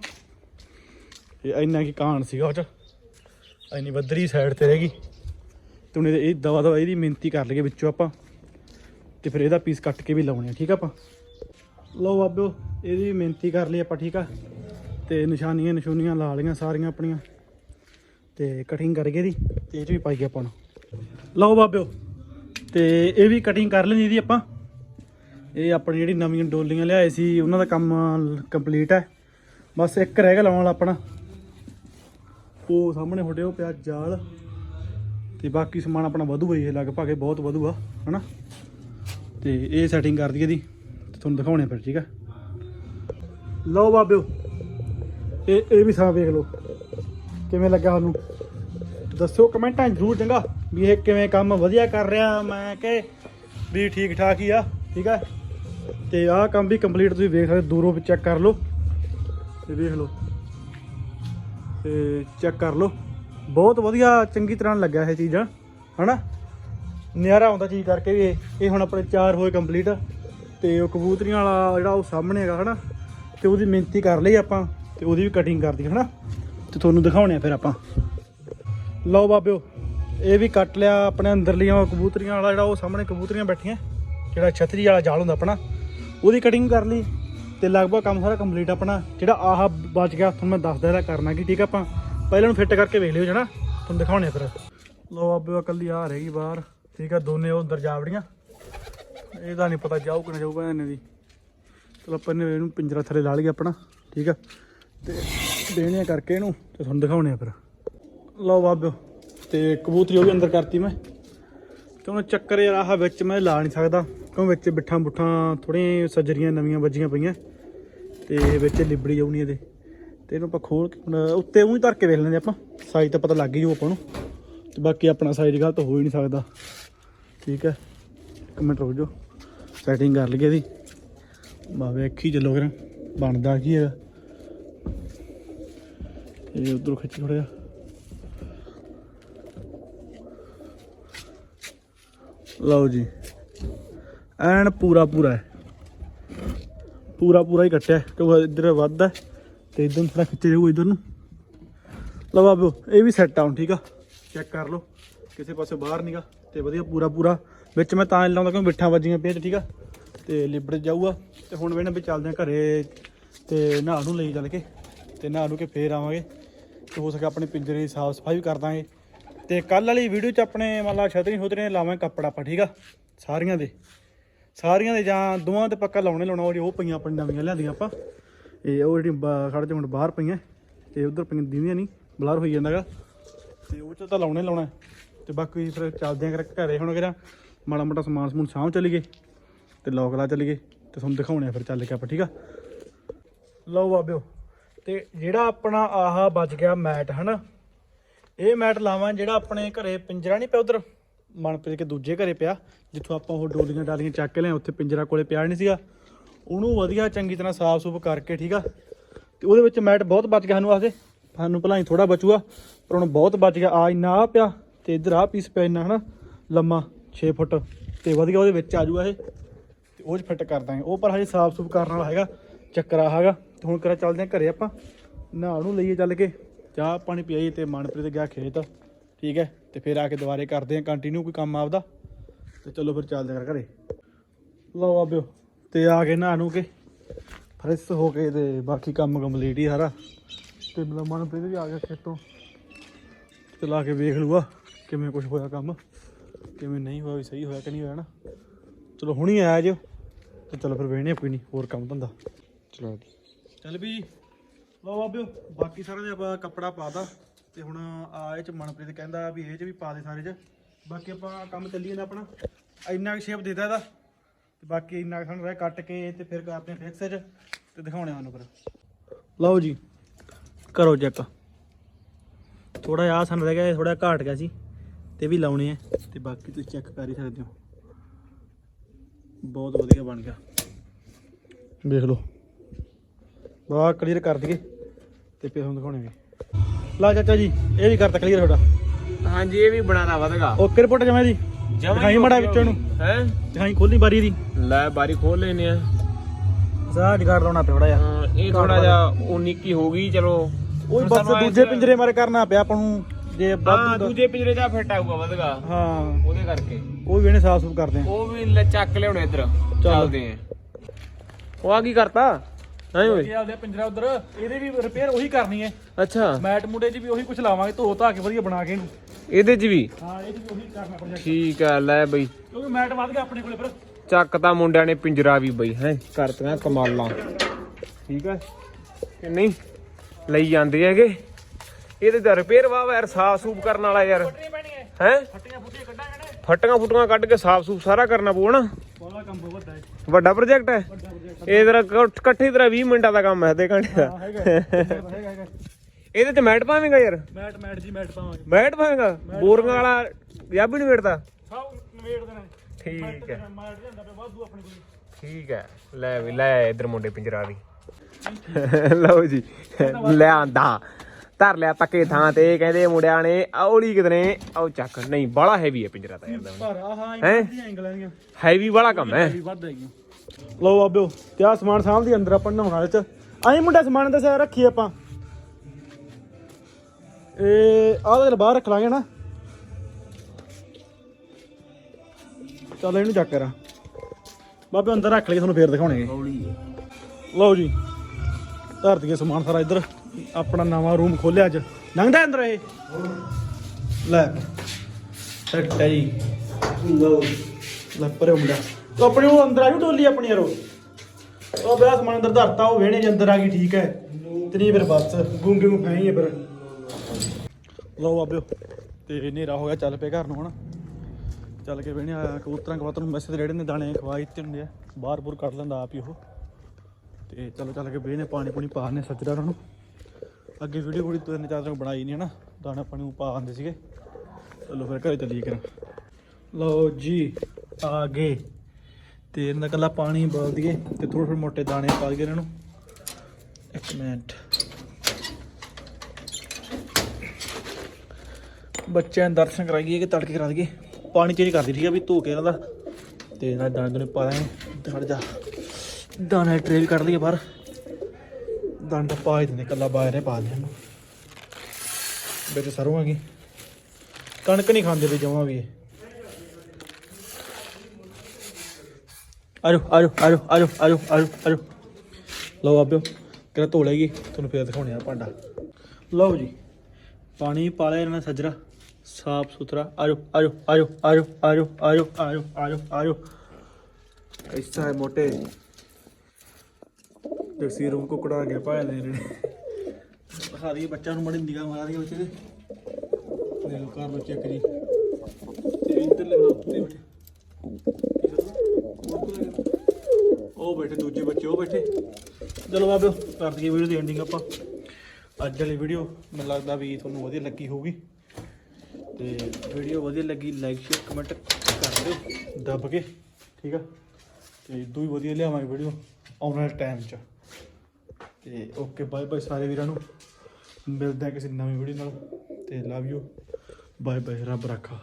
ਇਹ ਇੰਨਾ ਕੀ ਕਾਣ ਸੀਗਾ ਉਹ ਚ। ਇੰਨੀ ਵੱਧਰੀ ਸਾਈਡ ਤੇ ਰਹਿ ਗਈ। ਤੇ ਹੁਣ ਇਹ ਦਵਾ ਦਵਾ ਇਹਦੀ ਮਿਹਨਤੀ ਕਰ ਲਈਏ ਵਿੱਚੋਂ ਆਪਾਂ। ਤੇ ਫਿਰ ਇਹਦਾ ਪੀਸ ਕੱਟ ਕੇ ਵੀ ਲਾਉਣੇ ਆ, ਠੀਕ ਆ ਆਪਾਂ? ਲਓ ਬਾਬਿਓ, ਇਹਦੀ ਵੀ ਮਿਹਨਤੀ ਕਰ ਲਈ ਆਪਾਂ, ਠੀਕ ਆ? ਤੇ ਨਿਸ਼ਾਨੀਆਂ ਨਿਸ਼ੂਨੀਆਂ ਲਾ ਲਈਆਂ ਸਾਰੀਆਂ ਆਪਣੀਆਂ। ਤੇ ਕਟਿੰਗ ਕਰਕੇ ਦੀ ਤੇ ਇਹ ਚ ਵੀ ਪਾਈ ਆਪਾਂ ਨੂੰ ਲਓ ਬਾਬਿਓ, ਤੇ ਇਹ ਵੀ ਕਟਿੰਗ ਕਰ ਲੈਣੀ ਇਹਦੀ ਆਪਾਂ। ਇਹ ਆਪਣੀ ਜਿਹੜੀ ਨਵੀਆਂ ਡੋਲੀਆਂ ਲਿਆਏ ਸੀ, ਉਹਨਾਂ ਦਾ ਕੰਮ ਕੰਪਲੀਟ ਹੈ ਬਸ ਇੱਕ ਰਹਿ ਗਿਆ ਲਾਉਣ ਵਾਲਾ ਆਪਣਾ। ਉਹ ਸਾਹਮਣੇ ਤੁਹਾਡੇ ਉਹ ਪਿਆ ਜਾਲ। ਤੇ ਬਾਕੀ ਸਮਾਨ ਆਪਣਾ ਵਧੂ ਹੀ, ਇਹ ਲਗਭਗ ਇਹ ਬਹੁਤ ਵਧੂਗਾ ਆ ਹਨਾ? ਤੇ ਇਹ ਸੈਟਿੰਗ ਕਰ ਦਈਏ ਦੀ ਤੇ ਤੁਹਾਨੂੰ ਦਿਖਾਉਣੇ ਫਿਰ, ਠੀਕ ਆ? ਲਓ ਬਾਬਿਓ, ਇਹ ਇਹ ਵੀ ਸਾਹ ਵੇਖ ਲਓ। ਕਿਵੇਂ ਲੱਗਾ ਤੁਹਾਨੂੰ ਦੱਸਿਓ ਕਮੈਂਟਾਂ ਜ਼ਰੂਰ ਚੰਗਾ, ਵੀ ਇਹ ਕਿਵੇਂ ਕੰਮ ਵਧੀਆ ਕਰ ਰਿਹਾ ਮੈਂ ਕਿ ਵੀ ਠੀਕ ਠਾਕ ਹੀ ਆ, ਠੀਕ ਆ? ਤੇ ਆਹ ਕੰਮ ਵੀ ਕੰਪਲੀਟ ਤੁਸੀਂ ਵੇਖ ਸਕਦੇ, ਦੂਰੋਂ ਵੀ ਚੈੱਕ ਕਰ ਲਓ, ਤੇ ਵੇਖ ਲਓ। ਤੇ ਚੈੱਕ ਕਰ ਲਓ। ਬਹੁਤ ਵਧੀਆ, ਚੰਗੀ ਤਰ੍ਹਾਂ ਲੱਗਿਆ ਇਹ ਚੀਜ਼ਾਂ, ਹਨਾ? ਨਿਆਰਾ ਆਉਂਦਾ ਜੀ ਕਰਕੇ ਵੀ ਇਹ ਇਹ ਹੁਣ ਆਪਣੇ ਚਾਰ ਹੋਏ ਕੰਪਲੀਟ ਤੇ ਉਹ ਕਬੂਤਰੀਆਂ ਵਾਲਾ ਜਿਹੜਾ ਉਹ ਸਾਹਮਣੇ ਹੈਗਾ ਹਨਾ, ਤੇ ਉਹਦੀ ਮਿਹਨਤੀ ਕਰ ਲਈ ਆਪਾਂ, ਤੇ ਉਹਦੀ ਵੀ ਕਟਿੰਗ ਕਰਦੀ ਹਨਾ। ਤੇ ਤੁਹਾਨੂੰ ਦਿਖਾਉਣੇ ਆ ਫਿਰ ਆਪਾਂ। ਲਓ ਬਾਬਿਓ, ਇਹ ਵੀ ਕੱਟ ਲਿਆ ਆਪਣੇ ਅੰਦਰਲੀਆਂ ਕਬੂਤਰੀਆਂ ਵਾਲਾ ਜਿਹੜਾ ਉਹ ਸਾਹਮਣੇ ਕਬੂਤਰੀਆਂ ਬੈਠੀਆਂ, ਜਿਹੜਾ ਛਤਰੀ ਵਾਲਾ ਜਾਲ ਹੁੰਦਾ ਆਪਣਾ, ਉਹਦੀ ਕਟਿੰਗ ਕਰ ਲਈ, ਤੇ ਲਗਭਗ ਕੰਮ ਸਾਰਾ ਕੰਪਲੀਟ ਆਪਣਾ। ਜਿਹੜਾ ਆਹ ਬਚ ਗਿਆ, ਤੁਹਾਨੂੰ ਮੈਂ ਦੱਸਦਾ ਇਹਦਾ ਕਰਨਾ ਕੀ ਠੀਕ ਆ ਆਪਾਂ, ਪਹਿਲਾਂ ਨੂੰ ਫਿੱਟ ਕਰਕੇ ਵੇਖ ਲਿਓ ਜਣਾ, ਤੁਹਾਨੂੰ ਦਿਖਾਉਣੇ ਆ ਫਿਰ। ਲਓ ਬਾਬਿਓ, ਇਕੱਲੀ ਆ ਰਹੀ ਬਾਹਰ। ਠੀਕ ਆ, ਦੋਨੇ ਉਹ ਅੰਦਰ ਜਾਵੜੀਆਂ ਇਹਦਾ ਨਹੀਂ ਪਤਾ ਜਾਊ ਕਿ ਨਾ ਜਾਊਗਾ ਇਹਨੇ ਦੀ ਚਲੋ, ਆਪਾਂ ਇਹਨੇ ਇਹਨੂੰ ਪਿੰਜਰਾ ਥੱਲੇ ਲਾ ਲਈਏ ਆਪਣਾ, ਠੀਕ ਆ। ਤੇ ਦੇਣੇ ਕਰਕੇ ਇਹਨੂੰ, ਤੇ ਤੁਹਾਨੂੰ ਦਿਖਾਉਣੇ ਆ ਫਿਰ। ਲਓ ਬਾਬਿਓ ਤੇ ਕਬੂਤਰੀ ਉਹ ਵੀ ਅੰਦਰ ਕਰਤੀ ਮੈਂ। ਤੇ ਹੁਣ ਚੱਕਰ ਯਾਰ, ਆਹ ਵਿੱਚ ਮੈਂ ਲਾ ਨਹੀਂ ਸਕਦਾ। ਕਿਉਂ ਵਿੱਚ ਬਿੱਠਾਂ ਬੁੱਠਾਂ ਥੋੜੀਆਂ ਸੱਜਰੀਆਂ ਨਵੀਆਂ ਵੱਜੀਆਂ ਪਈਆਂ। ਤੇ ਵਿੱਚ ਲਿਬੜੀ ਜਾਉਣੀ ਇਹਦੇ। ਤੇ ਇਹਨੂੰ ਆਪਾਂ ਖੋਲ ਕੇ ਉੱਤੇ ਉਹੀ ਧਰ ਕੇ ਵੇਖ ਲੈਂਦੇ ਆਪਾਂ। ਸਾਈਜ਼ ਤਾਂ ਪਤਾ ਲੱਗ ਹੀ ਜਾਊ ਆਪਾਂ ਨੂੰ। ਤੇ ਬਾਕੀ ਆਪਣਾ ਸਾਈਜ਼ ਗਲਤ ਹੋ ਹੀ ਨਹੀਂ ਸਕਦਾ। ਠੀਕ ਹੈ। ਇੱਕ ਮਿੰਟ ਰੁਕ ਜਾਓ। ਸੈਟਿੰਗ ਕਰ ਲਈਏ ਇਹਦੀ। ਬਾ ਵੇਖੀ ਚੱਲੋ ਕਰਾਂ ਬਣਦਾ ਕੀ ਹੈਗਾ? ਇਹ ਉਧਰੋਂ ਖਿੱਚ ਥੋੜ੍ਹਾ ਜਿਹਾ। ਲਓ ਜੀ। ਐਨ ਪੂਰਾ ਪੂਰਾ ਹੈ। ਪੂਰਾ ਪੂਰਾ ਹੀ ਕੱਟਿਆ। ਕਿਉਂਕਿ ਇੱਧਰ ਵੱਧ ਹੈ ਤੇ ਇਧਰ ਥੋੜਾ ਖਿੱਚੇ ਜਾਊ ਇਧਰ ਨੂੰ। ਲਓ ਬਾਬੂ ਇਹ ਵੀ ਸੈੱਟ ਆਉਂ ਠੀਕ ਆ। ਚੈੱਕ ਕਰ ਲਓ। ਕਿਸੇ ਪਾਸੇ ਬਾਹਰ ਨਹੀਂਗਾ ਤੇ ਵਧੀਆ ਪੂਰਾ ਪੂਰਾ। ਵਿੱਚ ਮੈਂ ਤਾਂ ਲਾਉਂਦਾ ਕਿਉਂਕਿ ਬਿੱਠਾਂ ਵੱਜੀਆਂ ਪਈਆਂ ਤੇ ਠੀਕ ਆ? ਤੇ ਲਿਬੜ ਜਾਊਗਾ। ਤੇ ਹੁਣ ਵੇਣਾ ਵੀ ਚੱਲਦੇ ਆ ਘਰੇ ਤੇ ਨਹਾ ਨੂੰ ਲਈ ਚੱਲ ਕੇ। ਤੇ ਨਹਾ ਨੂੰ ਕੇ ਫੇਰ ਆਵਾਂਗੇ। ਤੇ ਹੋ ਸਕੇ ਆਪਣੇ ਪਿੰਜਰੇ ਦੀ ਸਾਫ਼ ਸਫ਼ਾਈ ਵੀ ਕਰ ਦਾਂਗੇ। ਤੇ ਕੱਲ ਵਾਲੀ ਵੀਡੀਓ ਚ ਆਪਣੇ ਮੰਨ ਲਾ ਛਤਰੀ ਹੁਤਰੀ ਲਾਵਾਂਗੇ ਕੱਪੜਾ ਆਪਾਂ, ਠੀਕ ਆ? ਸਾਰੀਆਂ ਦੇ। ਸਾਰੀਆਂ ਦੇ ਜਾਂ ਦੋਵਾਂ ਤੇ ਪੱਕਾ ਲਾਉਣੇ ਲਾਉਣਾ ਉਹ ਜਿਹੜੀ ਉਹ ਪਈਆਂ ਆਪਣੀ ਨਵੀਆਂ ਲਿਆਂਦੀਆਂ ਆਪਾਂ। ਇਹ ਉਹ ਜਿਹੜੀ ਖੜ ਚ ਹੁਣ ਬਾਹਰ ਪਈਆਂ। ਤੇ ਉਧਰ ਪਈਆਂ ਦੀਦੀਆਂ ਨਹੀਂ, ਬਲਰ ਹੋਈ ਜਾਂਦਾਗਾ। ਤੇ ਉਹ ਚ ਤਾਂ ਲਾਉਣੇ ਲਾਉਣਾ। ਤੇ ਬਾਕੀ ਫਿਰ ਚੱਲਦੇ ਆਂ ਕਰ ਘਰੇ ਹੁਣ ਕਿਹੜਾ ਮਾੜਾ ਮੋਟਾ ਸਮਾਨ ਸਮੂਨ ਸਾਂਭ ਚਲੀਏ ਤੇ ਲੋਕ ਲਾ ਚਲੀਏ ਤੇ ਤੁਹਾਨੂੰ ਦਿਖਾਉਣੇ ਆ ਫਿਰ ਚੱਲ ਕੇ ਆਪਾਂ, ਠੀਕ ਆ? ਲਓ ਬਾਬਿਓ, ਤੇ ਜਿਹੜਾ ਆਪਣਾ ਆਹਾ ਬਚ ਗਿਆ ਮੈਟ, ਹਨਾ? ਇਹ ਮੈਟ ਲਾਵਾਂ ਜਿਹੜਾ ਆਪਣੇ ਘਰੇ ਪਿੰਜਰਾ ਨਹੀਂ ਪਿਆ ਉਧਰ, ਮਨਪ੍ਰੀਤ ਕੇ ਦੂਜੇ ਘਰੇ ਪਿਆ, ਜਿੱਥੋਂ ਆਪਾਂ ਉਹ ਡੋਲੀਆਂ ਡਾਲੀਆਂ ਚੱਕ ਕੇ ਲਿਆ ਉੱਥੇ ਪਿੰਜਰਾ ਕੋਲੇ ਪਿਆ ਨਹੀਂ ਸੀਗਾ। ਉਹਨੂੰ ਵਧੀਆ ਚੰਗੀ ਤਰ੍ਹਾਂ ਸਾਫ਼ ਸੂਫ ਕਰਕੇ, ਠੀਕ ਆ? ਤੇ ਉਹਦੇ ਵਿੱਚ ਮੈਟ ਬਹੁਤ ਬਚ ਗਿਆ ਸਾਨੂੰ ਆਖਦੇ, ਸਾਨੂੰ ਭਲਾਈ ਥੋੜਾ ਬਚੂਗਾ, ਪਰ ਹੁਣ ਬਹੁਤ ਬਚ ਗਿਆ, ਆ ਇੰਨਾ ਆ ਪਿਆ। ਤੇ ਇੱਧਰ ਆ ਪੀਸ ਪਿਆ ਇੰਨਾ, ਹਨਾ, ਲੰਮਾ 6 ਫੁੱਟ, ਤੇ ਵਧੀਆ ਉਹਦੇ ਵਿੱਚ ਆ ਜੂਗਾ ਇਹ, ਤੇ ਉਹ ਚ ਫਿੱਟ ਕਰ ਦਾਂਗੇ। ਉਹ ਪਰ ਹਜੇ ਸਾਫ਼ ਸੁਫ ਕਰਨ ਵਾਲਾ ਹੈਗਾ, ਚੱਕਰ ਆ ਹੈਗਾ, ਤੇ ਹੁਣ ਕਰਾ ਚੱਲਦੇ ਆ ਘਰੇ ਆਪਾਂ ਨਹਾ ਨੂੰ ਲਈਏ ਚੱਲ ਕੇ, ਚਾਹ ਪਾਣੀ ਪੀਈਏ ਤੇ ਮਨਪ੍ਰੀਤ ਗਿਆ ਖੇਤ, ਠੀਕ ਹੈ, ਤੇ ਫਿਰ ਆ ਕੇ ਦੁਬਾਰੇ ਕਰਦੇ ਆ ਕੰਟੀਨਿਊ ਕੋਈ ਕੰਮ ਆਪਦਾ, ਤੇ ਚਲੋ ਫਿਰ ਚੱਲਦੇ ਆ ਘਰੇ। ਲਓ ਆਬਿਓ ਤੇ ਆ ਕੇ ਨਹਾ ਨੂੰ ਕੇ, ਫਰੈਸ਼ ਹੋ ਕੇ ਤੇ ਬਾਕੀ ਕੰਮ ਕੰਪਲੀਟ ਹੀ ਸਾਰਾ, ਤੇ ਮਤਲਬ ਮਨਪ੍ਰੀਤ ਵੀ ਆ ਗਿਆ ਖੇਤੋਂ, ਚਲਾ ਕੇ ਵੇਖ ਲੂਗਾ ਕਿਵੇਂ ਕੁਝ ਹੋਇਆ ਕੰਮ? ਕਿਵੇਂ ਨਹੀਂ ਹੋਇਆ ਵੀ ਸਹੀ ਹੋਇਆ ਕਿ ਨਹੀਂ ਹੋਇਆ ਨਾ? ਚਲੋ ਹੁਣੀ ਆਇਆ ਜੋ ਤੇ ਚਲੋ ਫਿਰ ਵੇਹਣੇ ਕੋਈ ਨਹੀਂ ਹੋਰ ਕੰਮ ਧੰਦਾ। ਚਲੋ। ਚੱਲ ਵੀ ਲਓ ਬਾਬਿਓ ਬਾਕੀ ਸਾਰਾ ਦੇ ਆਪਾਂ ਕੱਪੜਾ ਪਾਦਾ ਤੇ ਹੁਣ ਆ ਇਹ ਚ ਮਨਪ੍ਰੀਤ ਕਹਿੰਦਾ ਵੀ ਇਹ ਚ ਵੀ ਪਾ ਦੇ ਸਾਰੇ ਚ। ਬਾਕੀ ਆਪਾਂ ਕੰਮ ਚੱਲੀ ਜਾਂਦਾ ਆਪਣਾ। ਇੰਨਾ ਕੁ ਸ਼ੇਪ ਦੇਦਾ ਇਹਦਾ ਤੇ ਬਾਕੀ ਇੰਨਾ ਸਾਨੂੰ ਰਹਿ ਕੱਟ ਕੇ ਤੇ ਫਿਰ ਕਰਦੇ ਆ ਫਿਕਸ ਚ ਤੇ ਦਿਖਾਉਣੇ ਤੁਹਾਨੂੰ ਫਿਰ। ਲਓ ਜੀ ਕਰੋ ਚੈੱਕ ਥੋੜਾ ਜਿਹਾ ਸਾਨੂੰ ਰਹਿ ਗਿਆ ਥੋੜਾ ਘਾਟ ਗਿਆ ਸੀ। ਤੇ ਵੀ ਲਾਉਣੇ ਆ ਤੇ ਬਾਕੀ ਤੁਸੀਂ ਚੈੱਕ ਕਰ ਹੀ ਸਕਦੇ ਹੋ। ਬਹੁਤ ਵਧੀਆ ਬਣ ਗਿਆ। ਵੇਖ ਲਓ। ਬਾਹਰ ਕਲੀਅਰ ਕਰ ਦਈਏ ਤੇ ਫਿਰ ਤੁਹਾਨੂੰ ਦਿਖਾਉਣਗੇ ਲਾ ਚਾਚਾ ਜੀ ਇਹ ਵੀ ਕਰਤਾ ਕਲੀਅਰ ਤੁਹਾਡਾ। ਹਾਂਜੀ ਇਹ ਵੀ ਬਣਾਣਾ ਵਧਗਾ ਓਕੇ ਰਿਪੋਰਟ ਜਮਾ ਜੀ? ਦਿਖਾਈ ਮੜਾ ਵਿੱਚੋਂ ਨੂੰ ਹੈ? ਦਿਖਾਈ ਖੋਲਣੀ ਬਾਰੀ ਦੀ। ਲੈ ਬਾਰੀ ਖੋਲ ਲੈਨੇ ਆ। ਸਾਹ ਜਗਾੜ ਲਾਉਣਾ ਪਿਆ ਥੋੜਾ ਜਿਹਾ। ਹਾਂ, ਇਹ ਥੋੜਾ ਜਿਹਾ ਉਨੀ ਕੀ ਹੋ ਗਈ ਚਲੋ। ਉਹ ਹੁਣ ਬਸ ਸਾਨੂੰ ਦੂਜੇ ਪਿੰਜਰੇ ਮਾਰੇ ਕਰਨਾ ਪਿਆ ਆਪਾਂ ਨੂੰ। ਜੇ ਹਾਂ ਵੱਧ ਦੂਜੇ ਪਿੰਜਰੇ ਦਾ ਫਿੱਟ ਆਊਗਾ ਵਧਗਾ। ਹਾਂ। ਉਹਦੇ ਕਰਕੇ। ਉਹ ਵੀ ਇਹਨੇ ਸਾਫ਼ ਸੁਫ ਕਰਦੇ ਆ ਉਹ ਵੀ ਲੈ ਚੱਕ ਲਿਆਉਣੇ ਇੱਧਰ। ਚੱਲਦੇ ਆ। ਉਹ ਆ ਕੀ ਕਰਤਾ? ਨਹੀਂ ਓਏ ਆਉਂਦੇ ਪਿੰਜਰਾ ਉਧਰ। ਇਹਦੇ ਵੀ ਰਿਪੇਅਰ ਉਹੀ ਕਰਨੀ ਹੈ। ਅੱਛਾ। ਮੈਟ ਮੁੰਡੇ 'ਚ ਵੀ ਉਹੀ ਕੁਝ ਲਾਵਾਂਗੇ ਧੋ ਧਾ ਕੇ ਵਧੀਆ ਬਣਾ ਕੇ ਇਹਨੂੰ। ਇਹਦੇ 'ਚ ਵੀ? ਹਾਂ ਇਹ ਵੀ ਉਹੀ ਕਰਨਾ ਪ੍ਰੋਜੈਕਟ ਠੀਕ ਆ ਲੈ ਬਈ। ਕਿਉਂਕਿ ਮੈਟ ਵੱਧ ਗਿਆ ਆਪਣੇ ਕੋਲੇ ਫਿਰ। ਚੱਕ ਤਾਂ ਮੁੰਡਿਆਂ ਨੇ ਪਿੰਜਰਾ ਵੀ ਬਈ ਹੈ। ਕਰਤੀਆਂ ਕਮਾਲਾਂ। ਠੀਕ ਆ? ਕਿ ਨਹੀਂ? ਲਈ ਜਾਂਦੇ ਹੈਗੇ? ਇਹਦੇ ਤਾਂ ਰਿਪੇਅਰ ਵਾ ਯਾਰ ਸਾਫ਼ ਸੂਫ ਕਰਨ ਵਾਲਾ ਯਾਰ। ਹੈ? ਫੱਟੀਆਂ ਫੁੱਟੀਆਂ ਕੱਢ ਕੇ ਸਾਫ਼ ਸੂਫ ਸਾਰਾ ਕਰਨਾ ਪਊ ਨਾ ਬੋਲਾ ਕੰਮ ਬਹੁਤ ਵੱਡਾ ਹੈ। ਵੱਡਾ ਪ੍ਰੋਜੈਕਟ ਹੈ? ਇਹ ਤੇਰਾ ਇਕੱਠੀ ਤਰ੍ਹਾਂ 20 ਮਿੰਟਾਂ ਦਾ ਕੰਮ ਹੈ ਅੱਧੇ ਘੰਟੇ ਦਾ। ਇਹਦੇ ਤੇ ਮੈਟ ਪਾਵੇਂਗਾ ਯਾਰ? ਮੈਟ ਮੈਟ ਜੀ ਮੈਟ ਪਾਵਾਂਗੇ। ਮੈਟ ਪਾਵੇਂਗਾ? ਬੋਰੀਆਂ ਵਾਲਾ ਵਿਆਹ ਵੀ ਨਹੀਂ ਵੇੜਦਾ? ਸਭ ਨਵੇੜ ਦੇਣਾ ਠੀਕ ਹੈ। ਮੈਟ ਜਾਂਦਾ ਪਿਆ ਵਾਧੂ ਆਪਣੇ ਕੋਲ। ਠੀਕ ਹੈ। ਲੈ ਵੀ ਲੈ ਇਧਰ ਮੁੰਡੇ ਪਿੰਜਰਾ ਦੀ ਲਓ ਜੀ ਲੈ ਆਂਦਾ। ਧਰ ਲਿਆ ਪੱਕੇ ਥਾਂ ਤੇ ਕਹਿੰਦੇ ਮੁੰਡਿਆਂ ਨੇ ਔਲੀ ਕਿਦਨੇ ਆਉ ਚੱਕ ਨਹੀਂ ਬੜਾ ਹੈਵੀ ਹੈ ਪਿੰਜਰਾ ਤਾਂ ਯਾਰ ਪਰ ਆਹ ਹਾਂ? ਹੈਂ? ਐਂਗਲਾਂ ਦੀਆਂ। ਹੈਵੀ ਵਾਲਾ ਕੰਮ ਹੈ। ਵੀ ਵੱਧ ਲਓ ਬਾਬਿਓ ਤੇ ਆ ਸਮਾਨ ਸਾਂਭਦੀ ਅੰਦਰ ਆਪਾਂ ਨਹਾਉਣ ਵਾਲੇ ਚ। ਆਈ ਮੁੰਡਾ ਸਮਾਨ ਦਾ ਸਾਰਾ ਰੱਖੀ ਆਪਾਂ। ਇਹ ਆਹ ਤਾਂ ਬਾਹਰ ਰੱਖ ਲਾਂਗੇ ਨਾ। ਚੱਲ ਇਹਨੂੰ ਚੱਕ ਕਰਾਂ। ਬਾਬੇ ਅੰਦਰ ਰੱਖ ਲਈ ਤੁਹਾਨੂੰ ਫੇਰ ਦਿਖਾਉਣਗੇ ਲਓ ਜੀ। ਧਰ ਦਈਏ ਸਮਾਨ ਸਾਰਾ ਇੱਧਰ। ਆਪਣਾ ਨਵਾਂ ਰੂਮ ਖੋਲਿਆ ਅੱਜ। ਲੰਘਦਾ ਅੰਦਰ ਇਹ? ਲੈ ਸੈੱਟ ਹੈ ਜੀ। ਲਓ, ਲੈ ਪਰੇ ਮੁੰਡਾ। ਤੂੰ ਆਪਣੀ ਉਹ ਅੰਦਰ ਆ ਜੂ ਟੋਲੀ ਆਪਣੀ ਯਾਰੋ ਉਹ। ਵਿਆਹ ਸਮਾਨ ਅੰਦਰ ਧਰਤਾ, ਉਹ ਵੇਣੇ ਚ ਅੰਦਰ ਆ ਗਈ, ਠੀਕ ਹੈ। ਤੇ ਫਿਰ ਬਸ, ਗੂੰਗੇ ਨੂੰ ਖਾਈ ਹੈ ਫਿਰ। ਲਓ ਆਬਿਓ ਤੇ ਹਨੇਰਾ ਹੋ ਗਿਆ, ਚੱਲ ਪਏ ਘਰ ਨੂੰ ਹੁਣ। ਚੱਲ ਕੇ ਵੇਣੇ ਆਇਆ ਕਬੂਤਰਾਂ ਕਬੂਤਰਾਂ ਨੂੰ ਮੈਸੇਜ ਰੇੜੇ ਨੇ ਦਾਣੇ ਖਵਾਈ ਤੇ ਹੁੰਦੇ ਆ। ਬਾਹਰ ਬੁਰ ਕੱਢ ਲੈਂਦਾ ਆਪ ਹੀ ਉਹ। ਤੇ ਚਲੋ, ਚੱਲ ਕੇ ਵੇਹਣੇ ਪਾਣੀ ਪੂਣੀ ਪਾ ਨੇ ਸੱਜਰਾ ਉਹਨਾਂ ਨੂੰ। ਅੱਗੇ ਵੀਡੀਓ ਕੋਈ ਤਿੰਨ ਚਾਰ ਦਿਨ ਬਣਾਈ ਨਹੀਂ ਹਨਾ, ਦਾਣਾ ਪਾਣੀ ਨੂੰ ਪਾ ਆਂਦੇ ਸੀਗੇ। ਚਲੋ ਫਿਰ ਘਰੇ ਚੱਲੀਏ ਕਰ ਲਓ ਜੀ, ਆ ਗਏ। ਤੇ ਇਹਨਾਂ ਦਾ ਕੱਲਾ ਪਾਣੀ ਬੋਲ ਦਈਏ ਤੇ ਥੋੜੇ ਥੋੜੇ ਮੋਟੇ ਦਾਣੇ ਪਾ ਦਈਏ ਇਹਨਾਂ ਨੂੰ। ਇੱਕ ਮਿੰਟ। ਬੱਚਿਆਂ ਨੂੰ ਦਰਸ਼ਨ ਕਰਾਈਏ ਕਿ ਤੜਕੇ ਕਰਾ ਦਈਏ। ਪਾਣੀ ਚੇਂਜ ਕਰ ਦਿੱਤੀ ਠੀਕ ਆ ਵੀ ਧੋ ਕੇ ਇਹਨਾਂ ਦਾ। ਤੇ ਇਹਨਾਂ ਦਾਣੇ ਦੁਣੇ ਪਾ ਦਾਂਗੇ ਖੜ ਜਾ। ਦਾਣਾ ਟ੍ਰੇਲ ਕੱਢ ਲਈਏ ਬਾਹਰ। ਦਾਣਾ ਤਾਂ ਪਾ ਹੀ ਦਿੰਦੇ ਕੱਲਾ ਬਾਹਰ ਪਾ ਦੇ ਇਹਨੂੰ ਵਿੱਚ ਸਰੋਂ ਹੈਗੀ ਕਣਕ ਨਹੀਂ ਖਾਂਦੇ ਵੀ ਜਮਾਂ ਵੀ ਇਹ ਆਜੋ ਆਜੋ ਆਜੋ ਆਜੋ ਲਓ ਆਬਿਓ ਕਿਹੜਾ ਤੋਲੇਗੀ ਤੁਹਾਨੂੰ ਫੇਰ ਦਿਖਾਉਣੇ ਆ ਭਾਂਡਾ ਲਓ ਜੀ ਪਾਣੀ ਪਾ ਲਿਆ ਇਹਨਾਂ ਨੇ ਸਾਫ਼ ਸੁਥਰਾ ਆਜੋ ਆਜੋ ਆਜੋ ਆਜੋ ਆਜੋ ਆਜੋ ਆਜੋ ਆਜੋ ਆਜੋ ਐਸਾ ਹੈ ਮੋਟੇ ਜਗਸੀਰ ਨੂੰ ਕੁਕੜਾ ਗਿਆ ਭਾਇਆ ਦੇ ਜਿਹੜੇ ਦਿਖਾ ਦਈਏ ਬੱਚਾ ਨੂੰ ਮੜੀ ਨਿਗਾਹ ਮਾਰਾ ਦਈਏ ਬੱਚੇ ਦੇ। ਲੈ ਲਓ ਕਰ ਲਓ ਚੈੱਕ ਜੀ। ਤੇ ਇੱਧਰ ਲੈ ਲਓ ਬੈਠੇ। ਉਹ ਬੈਠੇ, ਦੂਜੇ ਬੱਚੇ, ਉਹ ਬੈਠੇ। ਚਲੋ ਬਾਬਿਓ, ਕਰ ਦਈਏ ਵੀਡੀਓ ਦੀ ਐਂਡਿੰਗ ਆਪਾਂ। ਅੱਜ ਵਾਲੀ ਵੀਡੀਓ ਮੈਨੂੰ ਲੱਗਦਾ ਵੀ ਤੁਹਾਨੂੰ ਵਧੀਆ ਲੱਗੀ ਹੋਊਗੀ। ਤੇ ਵੀਡੀਓ ਵਧੀਆ ਲੱਗੀ ਲਾਈਕ ਸ਼ੇਅਰ ਕਮੈਂਟ ਕਰ ਦਿਓ, ਦੱਬ ਕੇ। ਠੀਕ ਆ? ਤੇ ਇਦੋਂ ਵਧੀਆ ਲਿਆਵਾਂਗੇ ਵੀਡੀਓ ਆਉਣ ਵਾਲੇ ਟਾਈਮ 'ਚ। ਤੇ ਓਕੇ, ਬਾਏ ਬਾਏ ਸਾਰੇ ਵੀਰਾਂ ਨੂੰ। ਮਿਲਦੇ ਆ ਕਿਸੇ ਨਵੀਂ ਵੀਡੀਓ ਨਾਲ। ਤੇ ਲਵ ਯੂ ਬਾਏ ਬਾਏ, ਰੱਬ ਰੱਖਾ।